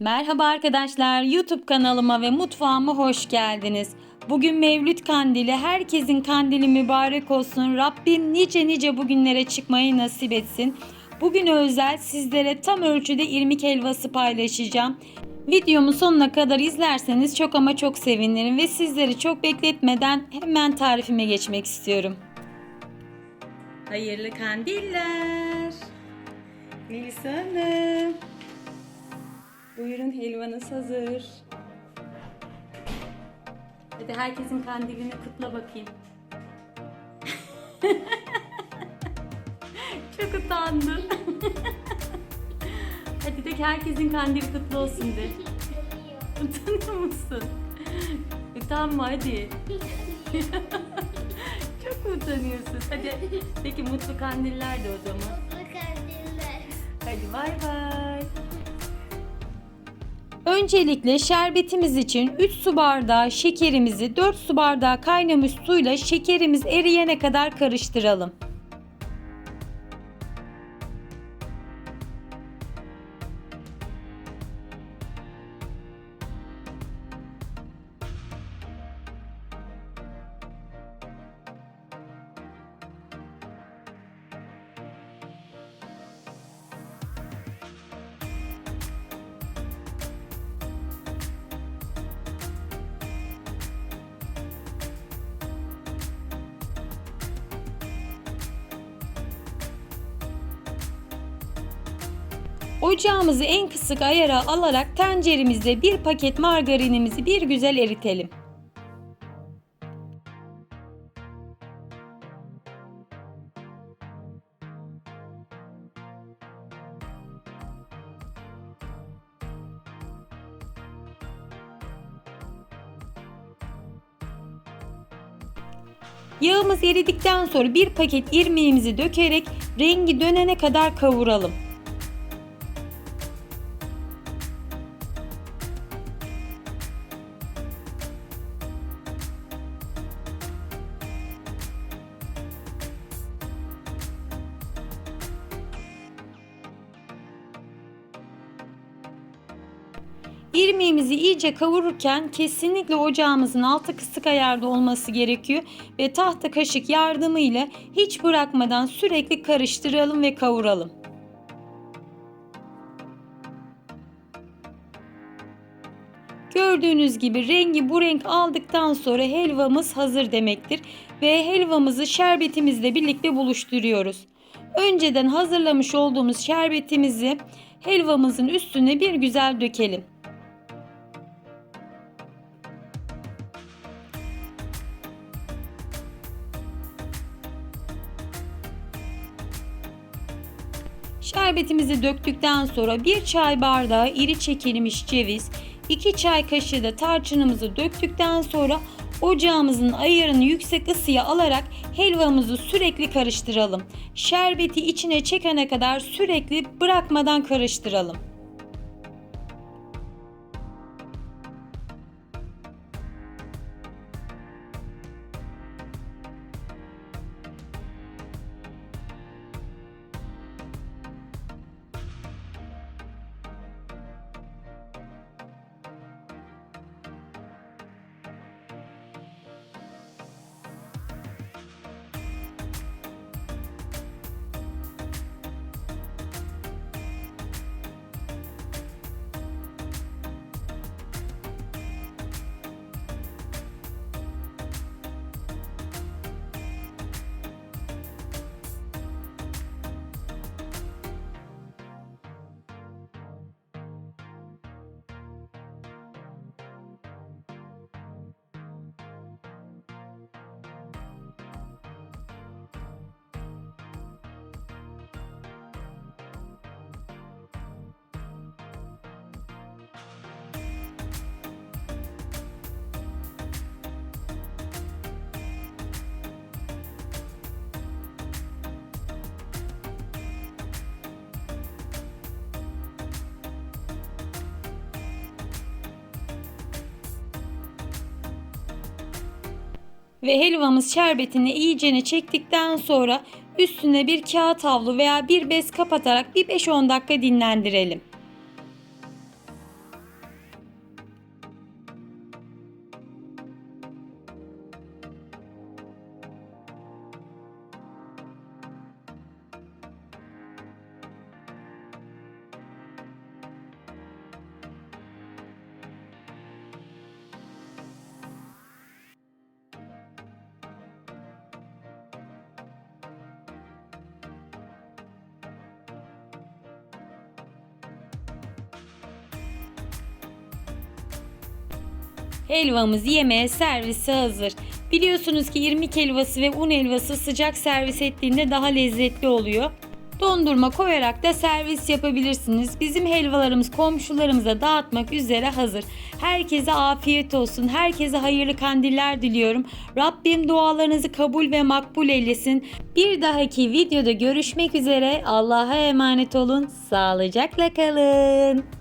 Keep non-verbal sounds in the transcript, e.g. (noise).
Merhaba arkadaşlar, YouTube kanalıma ve mutfağıma hoş geldiniz. Bugün Mevlüt Kandili, herkesin kandili mübarek olsun. Rabbim nice nice bugünlere çıkmayı nasip etsin. Bugün özel sizlere tam ölçüde irmik helvası paylaşacağım. Videomu sonuna kadar izlerseniz çok ama çok sevinirim ve sizleri çok bekletmeden hemen tarifime geçmek istiyorum. Hayırlı kandiller. Melisa Hanım. Buyurun helvanız hazır. Hadi herkesin kandilini kutla bakayım. (laughs) Çok utandın. (laughs) Hadi de herkesin kandili kutlu olsun de. (laughs) Utanıyor musun? Utanma hadi. Çok mu utanıyorsun? Hadi de ki mutlu kandiller de o zaman. Hadi bay bay. Öncelikle şerbetimiz için 3 su bardağı şekerimizi 4 su bardağı kaynamış suyla şekerimiz eriyene kadar karıştıralım. Ocağımızı en kısık ayara alarak tenceremizde bir paket margarinimizi bir güzel eritelim. Yağımız eridikten sonra bir paket irmiğimizi dökerek rengi dönene kadar kavuralım. İrmiğimizi iyice kavururken kesinlikle ocağımızın altı kısık ayarda olması gerekiyor ve tahta kaşık yardımıyla hiç bırakmadan sürekli karıştıralım ve kavuralım. Gördüğünüz gibi rengi bu renk aldıktan sonra helvamız hazır demektir ve helvamızı şerbetimizle birlikte buluşturuyoruz. Önceden hazırlamış olduğumuz şerbetimizi helvamızın üstüne bir güzel dökelim. Şerbetimizi döktükten sonra bir çay bardağı iri çekilmiş ceviz, 2 çay kaşığı da tarçınımızı döktükten sonra ocağımızın ayarını yüksek ısıya alarak helvamızı sürekli karıştıralım. Şerbeti içine çekene kadar sürekli bırakmadan karıştıralım. Ve helvamız şerbetini iyicene çektikten sonra üstüne bir kağıt havlu veya bir bez kapatarak bir 5-10 dakika dinlendirelim. Helvamız yemeğe servise hazır. Biliyorsunuz ki irmik helvası ve un helvası sıcak servis ettiğinde daha lezzetli oluyor. Dondurma koyarak da servis yapabilirsiniz. Bizim helvalarımız komşularımıza dağıtmak üzere hazır. Herkese afiyet olsun. Herkese hayırlı kandiller diliyorum. Rabbim dualarınızı kabul ve makbul eylesin. Bir dahaki videoda görüşmek üzere. Allah'a emanet olun. Sağlıcakla kalın.